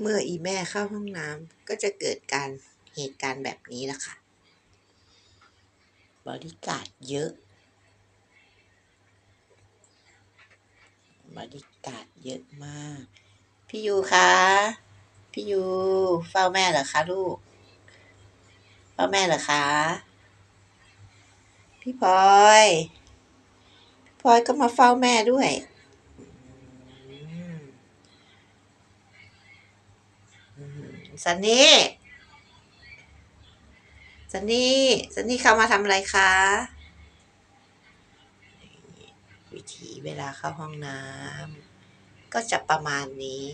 เมื่ออีแม่เข้าห้องน้ำก็จะเกิดการเหตุการณ์แบบนี้แหละค่ะ บริการเยอะ บริการเยอะมาก พี่ยูคะพี่ยูเฝ้าแม่เหรอคะลูก เฝ้าแม่เหรอคะ พี่พลอย พี่พลอยก็มาเฝ้าแม่ด้วยอืมอืม ซันนี่ซันนี่ซันนี่เข้ามาทำอะไรคะวิธีเวลาเข้าห้องน้ำก็จะประมาณนี้